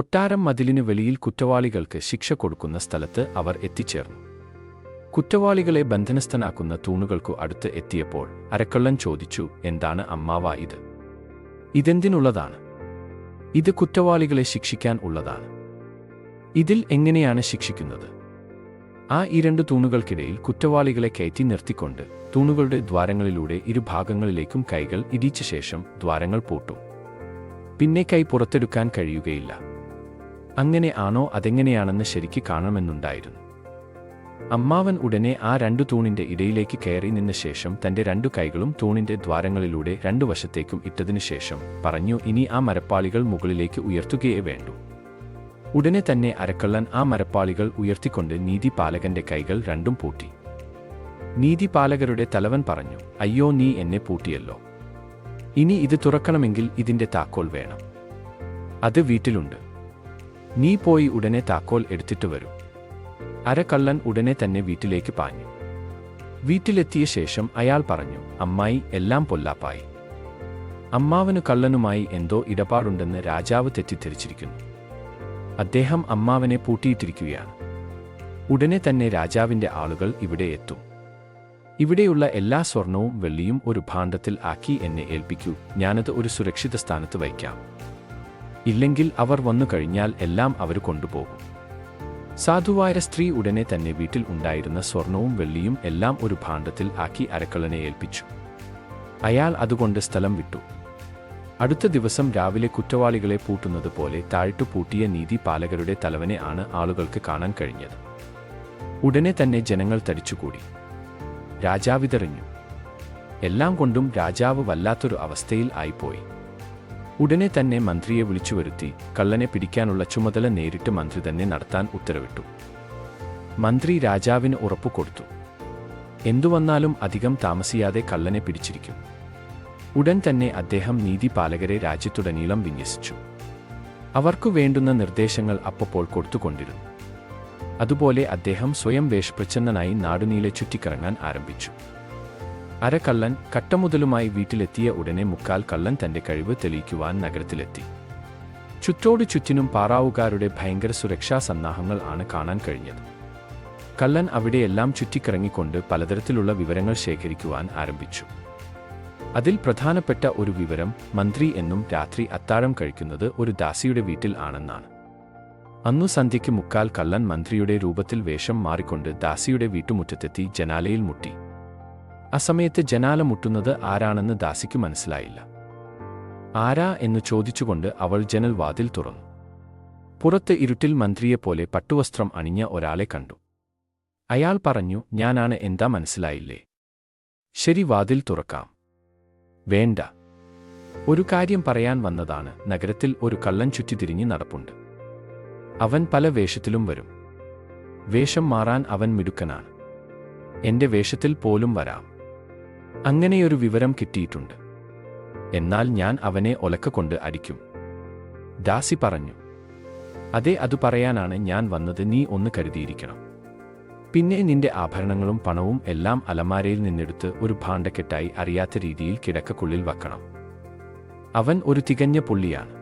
കൊട്ടാരം മതിലിനു വെളിയിൽ കുറ്റവാളികൾക്ക് ശിക്ഷ കൊടുക്കുന്ന സ്ഥലത്ത് അവർ എത്തിച്ചേർന്നു. കുറ്റവാളികളെ ബന്ധനസ്ഥനാക്കുന്ന തൂണുകൾക്കു അടുത്ത് എത്തിയപ്പോൾ അരക്കള്ളൻ ചോദിച്ചു എന്താണ് അമ്മാവ ഇത്? ഇതെന്തിനുള്ളതാണ്? ഇത് കുറ്റവാളികളെ ശിക്ഷിക്കാൻ ഉള്ളതാണ്. ഇതിൽ എങ്ങനെയാണ് ശിക്ഷിക്കുന്നത്? ആ ഇരണ്ട് തൂണുകൾക്കിടയിൽ കുറ്റവാളികളെ കയറ്റി നിർത്തിക്കൊണ്ട് തൂണുകളുടെ ദ്വാരങ്ങളിലൂടെ ഇരുഭാഗങ്ങളിലേക്കും കൈകൾ ഇടിച്ച ശേഷം ദ്വാരങ്ങൾ പൂട്ടും. പിന്നെ കൈ പുറത്തെടുക്കാൻ കഴിയുകയില്ല. അങ്ങനെ ആണോ അതെങ്ങനെയാണെന്ന് ശരിക്ക് കാണണമെന്നുണ്ടായിരുന്നു. അമ്മാവൻ ഉടനെ ആ രണ്ടു തൂണിന്റെ ഇടയിലേക്ക് കയറി നിന്ന ശേഷം തന്റെ രണ്ടു കൈകളും തൂണിന്റെ ദ്വാരങ്ങളിലൂടെ രണ്ടു വശത്തേക്കും ഇട്ടതിനു ശേഷം പറഞ്ഞു ഇനി ആ മരപ്പാളികൾ മുകളിലേക്ക് ഉയർത്തുകയേ വേണ്ടൂ. ഉടനെ തന്നെ അരക്കള്ളൻ ആ മരപ്പാളികൾ ഉയർത്തിക്കൊണ്ട് നീതിപാലകന്റെ കൈകൾ രണ്ടും പൂട്ടി. നീതിപാലകരുടെ തലവൻ പറഞ്ഞു അയ്യോ നീ എന്നെ പൂട്ടിയല്ലോ. ഇനി ഇത് തുറക്കണമെങ്കിൽ ഇതിന്റെ താക്കോൽ വേണം. അത് വീട്ടിലുണ്ട്. നീ പോയി ഉടനെ താക്കോൽ എടുത്തിട്ട് വരൂ. അരക്കള്ളൻ ഉടനെ തന്നെ വീട്ടിലേക്ക് പാഞ്ഞു. വീട്ടിലെത്തിയ ശേഷം അയാൾ പറഞ്ഞു അമ്മായി എല്ലാം പൊല്ലാപ്പായി. അമ്മാവനു കള്ളനുമായി എന്തോ ഇടപാടുണ്ടെന്ന് രാജാവ് തെറ്റിദ്ധരിച്ചിരിക്കുന്നു. അദ്ദേഹം അമ്മാവനെ പൂട്ടിയിട്ടിരിക്കുകയാണ്. ഉടനെ തന്നെ രാജാവിന്റെ ആളുകൾ ഇവിടെ എത്തും. ഇവിടെയുള്ള എല്ലാ സ്വർണവും വെള്ളിയും ഒരു ഭാണ്ഡത്തിൽ ആക്കി എന്നെ ഏൽപ്പിക്കൂ. ഞാനത് ഒരു സുരക്ഷിത സ്ഥാനത്ത് വയ്ക്കാം. ഇല്ലെങ്കിൽ അവർ വന്നു കഴിഞ്ഞാൽ എല്ലാം അവർ കൊണ്ടുപോകും. സാധുവായ സ്ത്രീ ഉടനെ തന്നെ വീട്ടിൽ ഉണ്ടായിരുന്ന സ്വർണവും വെള്ളിയും എല്ലാം ഒരു ഭാണ്ഡത്തിൽ ആക്കി അരക്കളനെ ഏൽപ്പിച്ചു. അയാൾ അതുകൊണ്ട് സ്ഥലം വിട്ടു. അടുത്ത ദിവസം രാവിലെ കുറ്റവാളികളെ പൂട്ടുന്നത് പോലെ താഴ്ത്തു പൂട്ടിയ നീതി പാലകരുടെ തലവനെ ആണ് ആളുകൾക്ക് കാണാൻ കഴിഞ്ഞത്. ഉടനെ തന്നെ ജനങ്ങൾ തടിച്ചുകൂടി. രാജാവിതറിഞ്ഞു. എല്ലാം കൊണ്ടും രാജാവ് വല്ലാത്തൊരു അവസ്ഥയിൽ ആയിപ്പോയി. ഉടനെ തന്നെ മന്ത്രിയെ വിളിച്ചു വരുത്തി കള്ളനെ പിടിക്കാനുള്ള ചുമതല നേരിട്ട് മന്ത്രി തന്നെ നടത്താൻ ഉത്തരവിട്ടു. മന്ത്രി രാജാവിന് ഉറപ്പു കൊടുത്തു. എന്തുവന്നാലും അധികം താമസിയാതെ കള്ളനെ പിടിച്ചിരിക്കും. ഉടൻ തന്നെ അദ്ദേഹം നീതിപാലകരെ രാജ്യത്തുടനീളം വിന്യസിച്ചു. അവർക്കു വേണ്ടുന്ന നിർദ്ദേശങ്ങൾ അപ്പപ്പോൾ കൊടുത്തുകൊണ്ടിരുന്നു. അതുപോലെ അദ്ദേഹം സ്വയം വേഷപ്രച്ഛന്നനായി നാടുനീളെ ചുറ്റിക്കറങ്ങാൻ ആരംഭിച്ചു. അരക്കള്ളൻ കട്ടമുതലുമായി വീട്ടിലെത്തിയ ഉടനെ മുക്കാൽ കള്ളൻ തന്റെ കഴിവ് തെളിയിക്കുവാൻ നഗരത്തിലെത്തി. ചുറ്റോടു ചുറ്റിനും പാറാവുകാരുടെ ഭയങ്കര സുരക്ഷാ സന്നാഹങ്ങൾ ആണ് കാണാൻ കഴിഞ്ഞത്. കള്ളൻ അവിടെയെല്ലാം ചുറ്റിക്കറങ്ങിക്കൊണ്ട് പലതരത്തിലുള്ള വിവരങ്ങൾ ശേഖരിക്കുവാൻ ആരംഭിച്ചു. അതിൽ പ്രധാനപ്പെട്ട ഒരു വിവരം മന്ത്രി എന്നും രാത്രി അത്താഴം കഴിക്കുന്നത് ഒരു ദാസിയുടെ വീട്ടിൽ ആണെന്നാണ്. അന്നു സന്ധ്യയ്ക്ക് മുക്കാൽ കള്ളൻ മന്ത്രിയുടെ രൂപത്തിൽ വേഷം മാറിക്കൊണ്ട് ദാസിയുടെ വീട്ടുമുറ്റത്തെത്തി ജനാലയിൽ മുട്ടി. അസമയത്ത് ജനാല മുട്ടുന്നത് ആരാണെന്ന് ദാസിക്ക് മനസ്സിലായില്ല. ആരാ എന്ന് ചോദിച്ചുകൊണ്ട് അവൾ ജനൽ വാതിൽ തുറന്നു. പുറത്ത് ഇരുട്ടിൽ മന്ത്രിയെപ്പോലെ പട്ടുവസ്ത്രം അണിഞ്ഞ ഒരാളെ കണ്ടു. അയാൾ പറഞ്ഞു ഞാനാണ് എന്താ മനസ്സിലായില്ലേ? ശരി വാതിൽ തുറക്കാം. വേണ്ട. ഒരു കാര്യം പറയാൻ വന്നതാണ്. നഗരത്തിൽ ഒരു കള്ളൻ ചുറ്റിതിരിഞ്ഞ് നടപ്പുണ്ട്. അവൻ പല വേഷത്തിലും വരും. വേഷം മാറാൻ അവൻ മിടുക്കനാണ്. എന്റെ വേഷത്തിൽ പോലും വരാം. അങ്ങനെയൊരു വിവരം കിട്ടിയിട്ടുണ്ട്. എന്നാൽ ഞാൻ അവനെ ഒലക്കൊണ്ട് അരിക്കും ദാസി പറഞ്ഞു അതെ അത് പറയാനാണ് ഞാൻ വന്നത് നീ ഒന്ന് കരുതിയിരിക്കണം. പിന്നെ നിന്റെ ആഭരണങ്ങളും പണവും എല്ലാം അലമാരയിൽ നിന്നെടുത്ത് ഒരു ഭാണ്ഡക്കെട്ടായി അറിയാത്ത രീതിയിൽ കിടക്കക്കുള്ളിൽ വെക്കണം അവൻ ഒരു തികഞ്ഞ പുള്ളിയാണ്.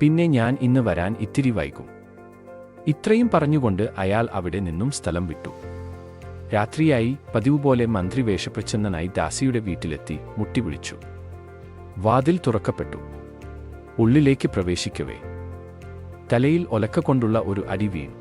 പിന്നെ ഞാൻ ഇന്ന് വരാൻ ഇത്തിരി വൈകും. ഇത്രയും പറഞ്ഞുകൊണ്ട് അയാൾ അവിടെ നിന്നും സ്ഥലം വിട്ടു. രാത്രിയായി പതിവുപോലെ മന്ത്രി വേഷപ്രച്ഛന്നനായി ദാസിയുടെ വീട്ടിലെത്തി മുട്ടി വിളിച്ചു. വാതിൽ തുറക്കപ്പെട്ടു. ഉള്ളിലേക്ക് പ്രവേശിക്കവേ. തലയിൽ ഒലക്ക കൊണ്ടുള്ള ഒരു അടി വീണു.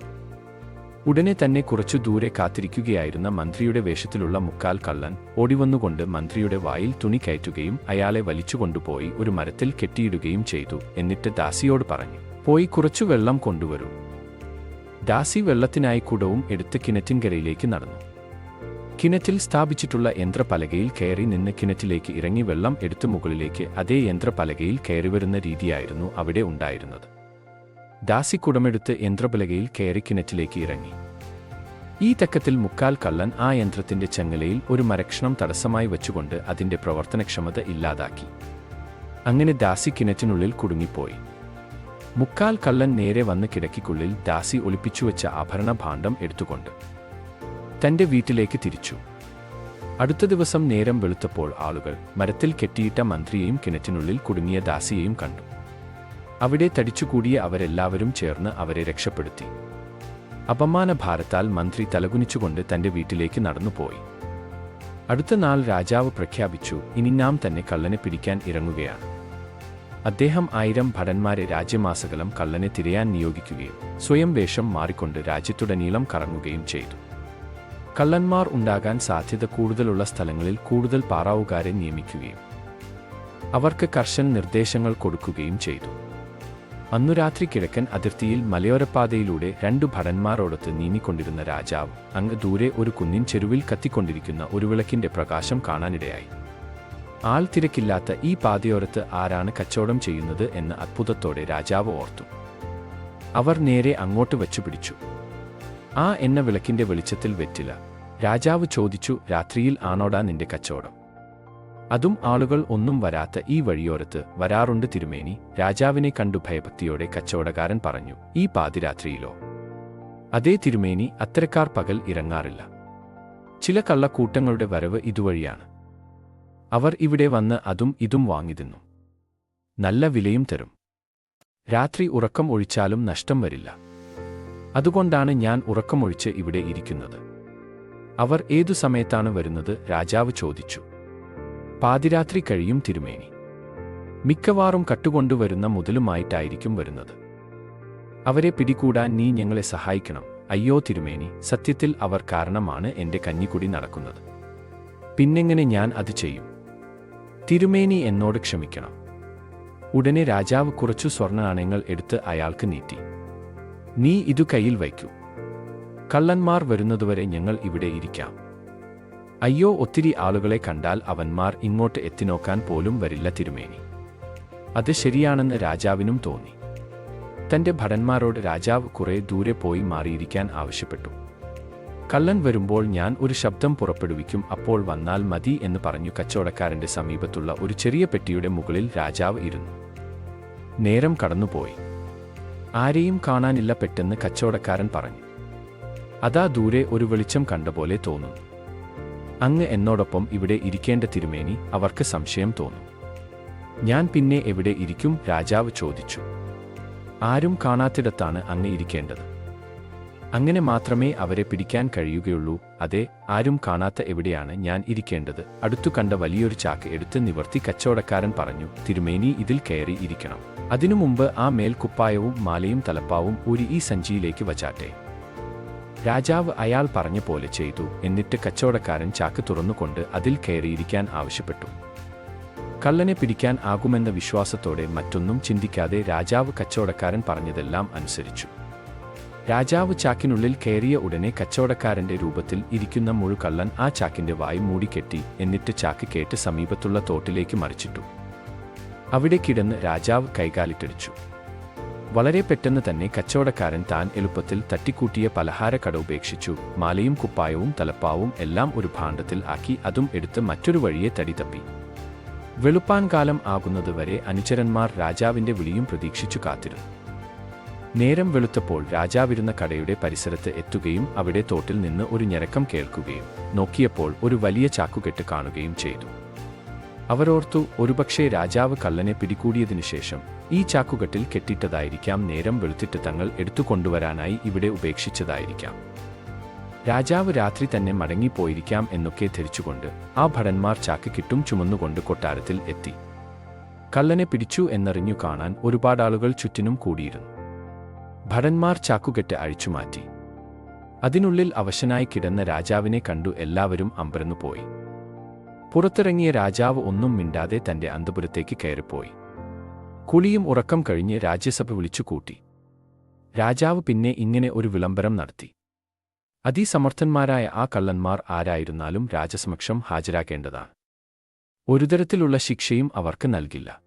ഉടനെ തന്നെ കുറച്ചു ദൂരെ കാത്തിരിക്കുകയായിരുന്ന മന്ത്രിയുടെ വേഷത്തിലുള്ള മുക്കാൽ കള്ളൻ ഓടിവന്നുകൊണ്ട് മന്ത്രിയുടെ വായിൽ തുണി കയറ്റുകയും അയാളെ വലിച്ചുകൊണ്ടുപോയി ഒരു മരത്തിൽ കെട്ടിയിടുകയും ചെയ്തു എന്നിട്ട് ദാസിയോട് പറഞ്ഞു പോയി കുറച്ചു വെള്ളം കൊണ്ടുവരൂ. ദാസി വെള്ളത്തിനായി കുടവും എടുത്ത് കിണറ്റിൻകരയിലേക്ക് നടന്നു. കിണറ്റിൽ സ്ഥാപിച്ചിട്ടുള്ള യന്ത്രപലകയിൽ കയറി നിന്ന് കിണറ്റിലേക്ക് ഇറങ്ങി വെള്ളം എടുത്തു മുകളിലേക്ക് അതേ യന്ത്രപലകയിൽ കയറി വരുന്ന രീതിയായിരുന്നു അവിടെ ഉണ്ടായിരുന്നത്. ദാസി കുടമെടുത്ത് യന്ത്രപലകയിൽ കയറി കിണറ്റിലേക്ക് ഇറങ്ങി. ഈ തക്കത്തിൽ മുക്കാൽ കള്ളൻ ആ യന്ത്രത്തിന്റെ ചങ്ങലയിൽ ഒരു മരക്ഷണം തടസ്സമായി വെച്ചുകൊണ്ട് അതിന്റെ പ്രവർത്തനക്ഷമത ഇല്ലാതാക്കി. അങ്ങനെ ദാസി കിണറ്റിനുള്ളിൽ കുടുങ്ങിപ്പോയി. മുക്കാൽ കള്ളൻ നേരെ വന്ന് കിടക്കിക്കുള്ളിൽ ദാസി ഒളിപ്പിച്ചുവെച്ച ആഭരണ ഭാണ്ഡം എടുത്തുകൊണ്ട് തന്റെ വീട്ടിലേക്ക് തിരിച്ചു. അടുത്ത ദിവസം നേരം വെളുത്തപ്പോൾ ആളുകൾ മരത്തിൽ കെട്ടിയിട്ട മന്ത്രിയെയും കിണറ്റിനുള്ളിൽ കുടുങ്ങിയ ദാസിയെയും കണ്ടു. അവിടെ തടിച്ചുകൂടിയ അവരെല്ലാവരും ചേർന്ന് അവരെ രക്ഷപ്പെടുത്തി. അപമാന ഭാരത്താൽ മന്ത്രി തലകുനിച്ചുകൊണ്ട് തന്റെ വീട്ടിലേക്ക് നടന്നുപോയി. അടുത്ത നാൾ രാജാവ് പ്രഖ്യാപിച്ചു ഇനി നാം തന്നെ കള്ളനെ പിടിക്കാൻ ഇറങ്ങുകയാണ്. അദ്ദേഹം ആയിരം ഭടന്മാരെ രാജ്യമാസകലം കള്ളനെ തിരയാൻ നിയോഗിക്കുകയും സ്വയം വേഷം മാറിക്കൊണ്ട് രാജ്യത്തുടനീളം കറങ്ങുകയും ചെയ്തു. കള്ളന്മാർ ഉണ്ടാകാൻ സാധ്യത കൂടുതലുള്ള സ്ഥലങ്ങളിൽ കൂടുതൽ പാറാവുകാരെ നിയമിക്കുകയും അവർക്ക് കർശന നിർദ്ദേശങ്ങൾ കൊടുക്കുകയും ചെയ്തു. അന്നു രാത്രി കിഴക്കൻ അതിർത്തിയിൽ മലയോരപ്പാതയിലൂടെ രണ്ടു ഭടന്മാരോടൊത്ത് നീങ്ങിക്കൊണ്ടിരുന്ന രാജാവ് അങ്ങ് ദൂരെ ഒരു കുന്നിൻ ചെരുവിൽ കത്തിക്കൊണ്ടിരിക്കുന്ന ഒരു വിളക്കിന്റെ പ്രകാശം കാണാനിടയായി. ആൾ തിരക്കില്ലാത്ത ഈ പാതയോരത്ത് ആരാണ് കച്ചവടം ചെയ്യുന്നത് എന്ന് അത്ഭുതത്തോടെ രാജാവ് ഓർത്തു. അവർ നേരെ അങ്ങോട്ട് വച്ചു പിടിച്ചു ആ എണ്ണ വിളക്കിന്റെ വെളിച്ചത്തിൽ വെറ്റില. രാജാവ് ചോദിച്ചു രാത്രിയിൽ ആണോടാ നിന്റെ കച്ചവടം? അതും ആളുകൾ ഒന്നും വരാത്ത ഈ വഴിയോരത്ത് വരാറുണ്ട് തിരുമേനി. രാജാവിനെ കണ്ടു ഭയഭക്തിയോടെ കച്ചവടക്കാരൻ പറഞ്ഞു ഈ പാതിരാത്രിയിലോ? അതേ തിരുമേനി അത്തരക്കാർ പകൽ ഇറങ്ങാറില്ല. ചില കള്ളക്കൂട്ടങ്ങളുടെ വരവ് ഇതുവഴിയാണ്. അവർ ഇവിടെ വന്ന് അതും ഇതും വാങ്ങിതിന്നു നല്ല വിലയും തരും. രാത്രി ഉറക്കം ഒഴിച്ചാലും നഷ്ടം വരില്ല. അതുകൊണ്ടാണ് ഞാൻ ഉറക്കമൊഴിച്ച് ഇവിടെ ഇരിക്കുന്നത്. അവർ ഏതു സമയത്താണ് വരുന്നത്? രാജാവ് ചോദിച്ചു. പാതിരാത്രി കഴിയും തിരുമേനി. മിക്കവാറും കട്ടുകൊണ്ടുവരുന്ന മുതലുമായിട്ടായിരിക്കും വരുന്നത്. അവരെ പിടികൂടാൻ നീ ഞങ്ങളെ സഹായിക്കണം. അയ്യോ തിരുമേനി സത്യത്തിൽ അവർ കാരണമാണ് എന്റെ കഞ്ഞിക്കുടി നടക്കുന്നത്. പിന്നെങ്ങനെ ഞാൻ അത് ചെയ്യും? തിരുമേനി എന്നോട് ക്ഷമിക്കണം. ഉടനെ രാജാവ് കുറച്ചു സ്വർണ നാണയങ്ങൾ എടുത്ത് അയാൾക്ക് നീട്ടി. നീ ഇതു കയ്യിൽ വയ്ക്കൂ. കള്ളന്മാർ വരുന്നതുവരെ ഞങ്ങൾ ഇവിടെ ഇരിക്കാം. അയ്യോ ഒത്തിരി ആളുകളെ കണ്ടാൽ അവന്മാർ ഇങ്ങോട്ട് എത്തിനോക്കാൻ പോലും വരില്ല തിരുമേനി. അത് ശരിയാണെന്ന് രാജാവിനും തോന്നി. തന്റെ ഭടന്മാരോട് രാജാവ് കുറെ ദൂരെ പോയി മാറിയിരിക്കാൻ ആവശ്യപ്പെട്ടു. കള്ളൻ വരുമ്പോൾ ഞാൻ ഒരു ശബ്ദം പുറപ്പെടുവിക്കും അപ്പോൾ വന്നാൽ മതി എന്ന് പറഞ്ഞു കച്ചവടക്കാരന്റെ സമീപത്തുള്ള ഒരു ചെറിയ പെട്ടിയുടെ മുകളിൽ രാജാവ് ഇരുന്നു. നേരം കടന്നുപോയി. ആരെയും കാണാനില്ല പെട്ടെന്ന് കച്ചവടക്കാരൻ പറഞ്ഞു. അതാ ദൂരെ ഒരു വെളിച്ചം കണ്ട പോലെ തോന്നുന്നു അങ്ങ് എന്നോടൊപ്പം ഇവിടെ ഇരിക്കേണ്ട തിരുമേനി അവർക്ക് സംശയം തോന്നും. ഞാൻ പിന്നെ എവിടെ ഇരിക്കും? രാജാവ് ചോദിച്ചു. ആരും കാണാത്തിടത്താണ് അങ്ങ് ഇരിക്കേണ്ടത്. അങ്ങനെ മാത്രമേ അവരെ പിടിക്കാൻ കഴിയുകയുള്ളൂ. അതെ ആരും കാണാത്ത എവിടെയാണ് ഞാൻ ഇരിക്കേണ്ടത്? അടുത്തു കണ്ട വലിയൊരു ചാക്ക് എടുത്ത് നിവർത്തി കച്ചവടക്കാരൻ പറഞ്ഞു തിരുമേനി ഇതിൽ കയറി ഇരിക്കണം. അതിനു മുമ്പ് ആ മേൽക്കുപ്പായവും മാലയും തലപ്പാവും ഒരു ഈ സഞ്ചിയിലേക്ക് വച്ചാട്ടെ. രാജാവ് അയാൾ പറഞ്ഞ പോലെ ചെയ്തു എന്നിട്ട് കച്ചവടക്കാരൻ ചാക്ക് തുറന്നുകൊണ്ട് അതിൽ കയറിയിരിക്കാൻ ആവശ്യപ്പെട്ടു. കള്ളനെ പിടിക്കാൻ ആകുമെന്ന വിശ്വാസത്തോടെ മറ്റൊന്നും ചിന്തിക്കാതെ രാജാവ് കച്ചവടക്കാരൻ പറഞ്ഞതെല്ലാം അനുസരിച്ചു. രാജാവ് ചാക്കിനുള്ളിൽ കയറിയ ഉടനെ കച്ചവടക്കാരന്റെ രൂപത്തിൽ ഇരിക്കുന്ന മുഴുകള്ളൻ ആ ചാക്കിന്റെ വായി മൂടിക്കെട്ടി എന്നിട്ട് ചാക്ക് കേട്ട് സമീപത്തുള്ള തോട്ടിലേക്ക് മറിച്ചിട്ടു. അവിടെ കിടന്ന് രാജാവ് കൈകാലിട്ടടിച്ചു. വളരെ പെട്ടെന്ന് തന്നെ കച്ചവടക്കാരൻ താൻ എളുപ്പത്തിൽ തട്ടിക്കൂട്ടിയ പലഹാരക്കട ഉപേക്ഷിച്ചു. മാലയും കുപ്പായവും തലപ്പാവും എല്ലാം ഒരു ഭാണ്ഡത്തിൽ ആക്കി അതും എടുത്ത് മറ്റൊരു വഴിയെ തടി തപ്പി വെളുപ്പാൻ കാലം ആകുന്നതുവരെ അനുചരന്മാർ രാജാവിന്റെ വിളിയും പ്രതീക്ഷിച്ചു കാത്തിരുന്നു നേരം വെളുത്തപ്പോൾ രാജാവിരുന്ന കടയുടെ പരിസരത്ത് എത്തുകയും അവിടെ തോട്ടിൽ നിന്ന് ഒരു ഞരക്കം കേൾക്കുകയും നോക്കിയപ്പോൾ ഒരു വലിയ ചാക്കുകെട്ട് കാണുകയും ചെയ്തു. അവരോർത്തു ഒരുപക്ഷേ രാജാവ് കള്ളനെ പിടികൂടിയതിനു ശേഷം ഈ ചാക്കുകെട്ടിൽ കെട്ടിട്ടതായിരിക്കാം നേരം വെളുത്തിട്ട് തങ്ങൾ എടുത്തുകൊണ്ടുവരാനായി ഇവിടെ ഉപേക്ഷിച്ചതായിരിക്കാം. രാജാവ് രാത്രി തന്നെ മടങ്ങിപ്പോയിരിക്കാം എന്നൊക്കെ ധരിച്ചുകൊണ്ട് ആ ഭടന്മാർ ചാക്ക് കിട്ടും ചുമന്നുകൊണ്ട് കൊട്ടാരത്തിൽ എത്തി. കള്ളനെ പിടിച്ചു എന്നറിഞ്ഞു കാണാൻ ഒരുപാടാളുകൾ ചുറ്റിനും കൂടിയിരുന്നു. ഭടന്മാർ ചാക്കുകെട്ട് അഴിച്ചുമാറ്റി അതിനുള്ളിൽ അവശനായി കിടന്ന രാജാവിനെ കണ്ടു എല്ലാവരും അമ്പരന്നുപോയി. പുറത്തിറങ്ങിയ രാജാവ് ഒന്നും മിണ്ടാതെ തന്റെ അന്തപുരത്തേക്ക് കയറിപ്പോയി. കുളിയും ഉറക്കം കഴിഞ്ഞ് രാജ്യസഭ വിളിച്ചുകൂട്ടി. രാജാവ് പിന്നെ ഇങ്ങനെ ഒരു വിളംബരം നടത്തി. അതിസമർത്ഥന്മാരായ ആ കള്ളന്മാർ ആരായിരുന്നാലും രാജസമക്ഷം ഹാജരാക്കേണ്ടതാണ് ഒരുതരത്തിലുള്ള ശിക്ഷയും അവർക്ക് നൽകില്ല.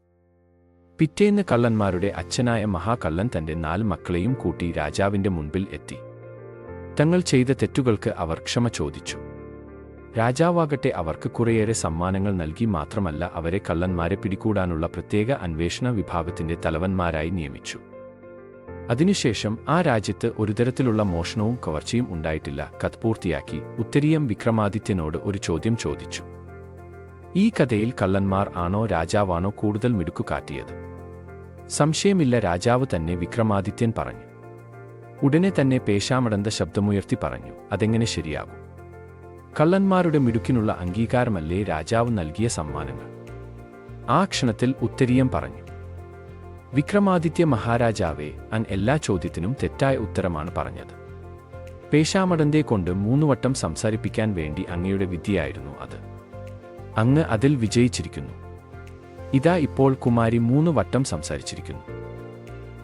പിറ്റേന്ന് കള്ളന്മാരുടെ അച്ഛനായ മഹാകള്ളൻ തന്റെ നാല് മക്കളെയും കൂട്ടി രാജാവിന്റെ മുൻപിൽ എത്തി. തങ്ങൾ ചെയ്ത തെറ്റുകൾക്ക് അവർ ക്ഷമ ചോദിച്ചു. രാജാവാകട്ടെ അവർക്ക് കുറേയേറെ സമ്മാനങ്ങൾ നൽകി മാത്രമല്ല അവരെ കള്ളന്മാരെ പിടികൂടാനുള്ള പ്രത്യേക അന്വേഷണ വിഭാഗത്തിന്റെ തലവന്മാരായി നിയമിച്ചു. അതിനുശേഷം ആ രാജ്യത്ത് ഒരുതരത്തിലുള്ള മോഷണവും കവർച്ചയും ഉണ്ടായിട്ടില്ല. കത്ത് പൂർത്തിയാക്കി ഉത്തരീയം വിക്രമാദിത്യനോട് ഒരു ചോദ്യം ചോദിച്ചു. ഈ കഥയിൽ കള്ളന്മാർ ആണോ രാജാവാണോ കൂടുതൽ മിടുക്കു കാട്ടിയത്? സംശയമില്ല രാജാവ് തന്നെ വിക്രമാദിത്യൻ പറഞ്ഞു. ഉടനെ തന്നെ പേശാമടന്ത ശബ്ദമുയർത്തി പറഞ്ഞു അതെങ്ങനെ ശരിയാകും? കള്ളന്മാരുടെ മിടുക്കിനുള്ള അംഗീകാരമല്ലേ രാജാവ് നൽകിയ സമ്മാനങ്ങൾ? ആ ക്ഷണത്തിൽ ഉത്തരീയം പറഞ്ഞു. വിക്രമാദിത്യ മഹാരാജാവെ അൻ എല്ലാ ചോദ്യത്തിനും തെറ്റായ ഉത്തരമാണ് പറഞ്ഞത്. പേശാമടന്റെ കൊണ്ട് മൂന്നുവട്ടം സംസാരിപ്പിക്കാൻ വേണ്ടി അങ്ങയുടെ വിദ്യയായിരുന്നു അത്. അങ്ങ് അതിൽ വിജയിച്ചിരിക്കുന്നു. ഇതാ ഇപ്പോൾ കുമാരി മൂന്ന് വട്ടം സംസാരിച്ചിരിക്കുന്നു.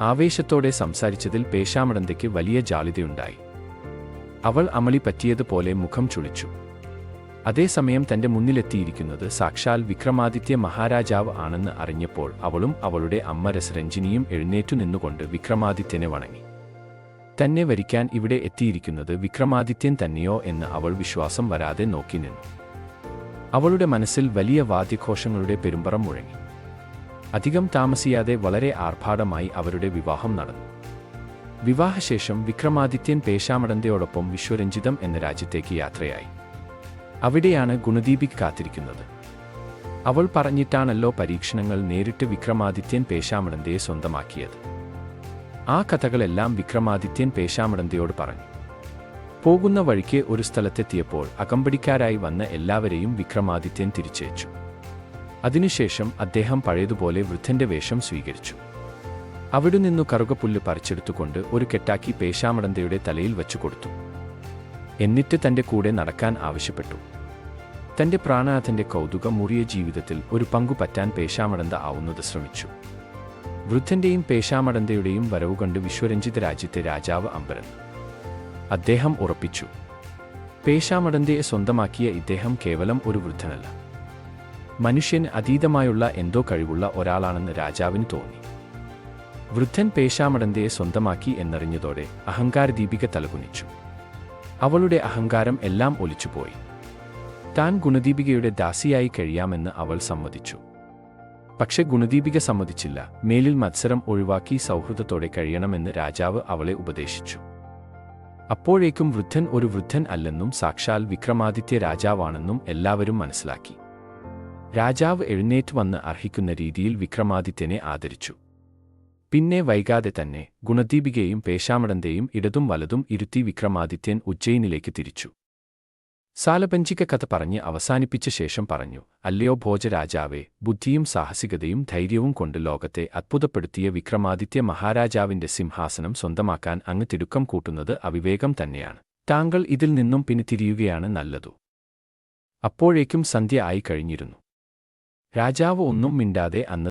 ആവേശത്തോടെ സംസാരിച്ചതിൽ പേശാമടന്തയ്ക്ക് വലിയ ജാളിതയുണ്ടായി. അവൾ അമളി പറ്റിയതുപോലെ മുഖം ചുളിച്ചു. അതേസമയം തന്റെ മുന്നിലെത്തിയിരിക്കുന്നത് സാക്ഷാൽ വിക്രമാദിത്യ മഹാരാജാവ് ആണെന്ന് അറിഞ്ഞപ്പോൾ അവളും അവളുടെ അമ്മ രസരഞ്ജിനിയും എഴുന്നേറ്റു നിന്നുകൊണ്ട് വിക്രമാദിത്യനെ വണങ്ങി. തന്നെ വരിക്കാൻ ഇവിടെ എത്തിയിരിക്കുന്നത് വിക്രമാദിത്യൻ തന്നെയോ എന്ന് അവൾ വിശ്വാസം വരാതെ നോക്കി നിന്നു. അവളുടെ മനസ്സിൽ വലിയ വാദ്യഘോഷങ്ങളുടെ പെരുമ്പറം മുഴങ്ങി. അധികം താമസിയാതെ വളരെ ആർഭാടമായി അവരുടെ വിവാഹം നടന്നു. വിവാഹശേഷം വിക്രമാദിത്യൻ പേശാമടന്തയോടൊപ്പം വിശ്വരഞ്ജിതം എന്ന രാജ്യത്തേക്ക് യാത്രയായി. അവിടെയാണ് ഗുണദീപിക് കാത്തിരിക്കുന്നത്. അവൾ പറഞ്ഞിട്ടാണല്ലോ പരീക്ഷണങ്ങൾ നേരിട്ട് വിക്രമാദിത്യൻ പേശാമടന്തയെ സ്വന്തമാക്കിയത്. ആ കഥകളെല്ലാം വിക്രമാദിത്യൻ പേശാമടന്തയോട് പറഞ്ഞു. പോകുന്ന വഴിക്ക് ഒരു സ്ഥലത്തെത്തിയപ്പോൾ അകമ്പടിക്കാരായി വന്ന എല്ലാവരെയും വിക്രമാദിത്യൻ തിരിച്ചയച്ചു. അതിനുശേഷം അദ്ദേഹം പഴയതുപോലെ വൃദ്ധന്റെ വേഷം സ്വീകരിച്ചു. അവിടെ നിന്നു കറുകപ്പുല്ല് പറിച്ചെടുത്തുകൊണ്ട് ഒരു കെട്ടാക്കി പേശാമടന്തയുടെ തലയിൽ വച്ചു കൊടുത്തു. എന്നിട്ട് തന്റെ കൂടെ നടക്കാൻ ആവശ്യപ്പെട്ടു. തന്റെ പ്രാണനാഥന്റെ കൗതുകം മുറിയ ജീവിതത്തിൽ ഒരു പങ്കു പറ്റാൻ പേശാമടന്ത ആവുന്നത് ശ്രമിച്ചു. വൃദ്ധന്റെയും പേശാമടന്തയുടെയും വരവ് കണ്ട് വിശ്വരഞ്ജിത രാജ്യത്തെ രാജാവ് അമ്പരൻ അദ്ദേഹം ഉറപ്പിച്ചു. പേശാമടന്തയെ സ്വന്തമാക്കിയ ഇദ്ദേഹം കേവലം ഒരു വൃദ്ധനല്ല. മനുഷ്യൻ അതീതമായുള്ള എന്തോ കഴിവുള്ള ഒരാളാണെന്ന് രാജാവിന് തോന്നി. വൃദ്ധൻ പേശാമടന്തയെ സ്വന്തമാക്കി എന്നറിഞ്ഞതോടെ അഹങ്കാര ദീപിക തലകുനിച്ചു. അവളുടെ അഹങ്കാരം എല്ലാം ഒലിച്ചുപോയി. താൻ ഗുണദീപികയുടെ ദാസിയായി കഴിയാമെന്ന് അവൾ സമ്മതിച്ചു. പക്ഷെ ഗുണദീപിക സമ്മതിച്ചില്ല. മേലിൽ മത്സരം ഒഴിവാക്കി സൗഹൃദത്തോടെ കഴിയണമെന്ന് രാജാവ് അവളെ ഉപദേശിച്ചു. അപ്പോഴേക്കും വൃദ്ധൻ ഒരു വൃദ്ധൻ അല്ലെന്നും സാക്ഷാൽ വിക്രമാദിത്യ രാജാവാണെന്നും എല്ലാവരും മനസ്സിലാക്കി. രാജാവ് എഴുന്നേറ്റ് വന്ന് അർഹിക്കുന്ന രീതിയിൽ വിക്രമാദിത്യനെ ആദരിച്ചു. പിന്നെ വൈകാതെ തന്നെ ഗുണദീപികയും പേശാമടന്തയും ഇടതും വലതും ഇരുത്തി വിക്രമാദിത്യൻ ഉജ്ജയിനിലേക്ക് തിരിച്ചു. സാലപഞ്ചിക കഥ പറഞ്ഞ് അവസാനിപ്പിച്ച ശേഷം പറഞ്ഞു അല്ലയോ ഭോജരാജാവേ ബുദ്ധിയും സാഹസികതയും ധൈര്യവും കൊണ്ട് ലോകത്തെ അത്ഭുതപ്പെടുത്തിയ വിക്രമാദിത്യ മഹാരാജാവിന്റെ സിംഹാസനം സ്വന്തമാക്കാൻ അങ്ങ് തിടുക്കം കൂട്ടുന്നത് അവിവേകം തന്നെയാണ്. താങ്കൾ ഇതിൽ നിന്നും പിന്തിരിയുകയാണ് നല്ലതു. അപ്പോഴേക്കും സന്ധ്യ ആയി കഴിഞ്ഞിരുന്നു. രാജാവ് ഒന്നും മിണ്ടാതെ അന്ന്